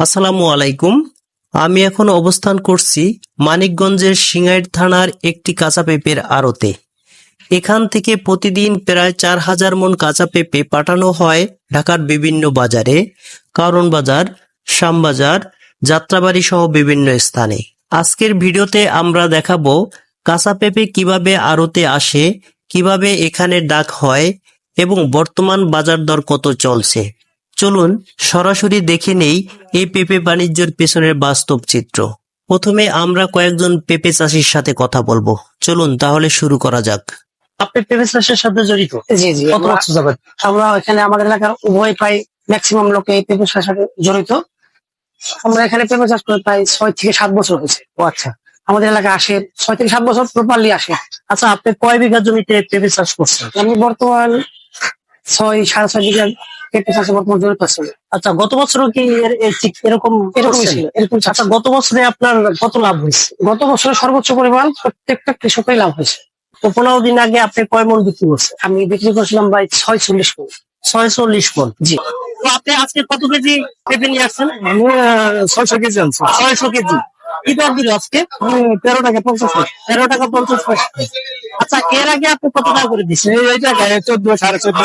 আসসালামু আলাইকুম। আমি এখন অবস্থান করছি মানিকগঞ্জের সিঙ্গাইর থানার একটি কাঁচা পেঁপের আড়তে। এখান থেকে প্রতিদিন প্রায় চার হাজার মন কাঁচা পেঁপে পাঠানো হয় ঢাকার বিভিন্ন বাজারে, কারণ বাজার শ্যামবাজার যাত্রাবাড়ি সহ বিভিন্ন স্থানে। আজকের ভিডিওতে আমরা দেখাবো কাঁচা পেঁপে কীভাবে আড়তে আসে, কীভাবে এখানে ডাক হয় এবং বর্তমান বাজার দর কত চলছে। চলুন সরাসরি দেখে নেই এই পেঁপে বাণিজ্যের পেছনের বাস্তব চিত্র। প্রথমে আমরা কয়েকজন পেঁপে চাষির সাথে কথা বলব। চলুন তাহলে শুরু করা যাক। আপনি পেঁপে চাষের সাথে জড়িত? জি জি কত আমরা- বছর যাবেন আমরা এখানে আমাদের এলাকার উভয় প্রায় ম্যাক্সিমাম লোকে এই পেঁপে চাষের সাথে জড়িত। আমরা এখানে পেঁপে চাষ করে প্রায় ছয় থেকে সাত বছর হয়েছে। ও আচ্ছা। আমাদের এলাকায় আসে ছয় থেকে সাত বছর প্রপারলি আসে। আচ্ছা আপনি কয় বিঘা জমিতে পেঁপে চাষ করছেন? আমি বর্তমান ছয় সাড়ে ছয় বিঘা জড়িত আচ্ছা গত বছরও কি এর- এর এরকম ছিল এরকম আচ্ছা গত বছরে আপনার কত লাভ হয়েছে? গত বছরে সর্বোচ্চ পরিমাণ প্রত্যেকটা কৃষকই লাভ হয়েছে। তো পনেরো দিন আগে আপনি কয় মন বিক্রি করছেন? আমি বিক্রি করছিলাম প্রায় ছয় চল্লিশ মণ। ছয়চল্লিশ মন? জি। আপনি আজকে কত কেজি পেঁপে নিয়ে আসছেন? আমি ছয়শো কেজি আনছি। ছয়শো কেজি। কি দর দিল আজকে? তেরো টাকা পঞ্চাশ। তেরো টাকা পঞ্চাশ পয়সা। আচ্ছা এর আগে আপনি কত টাকা করে দিচ্ছেন এই টাকা চোদ্দ সাড়ে চোদ্দ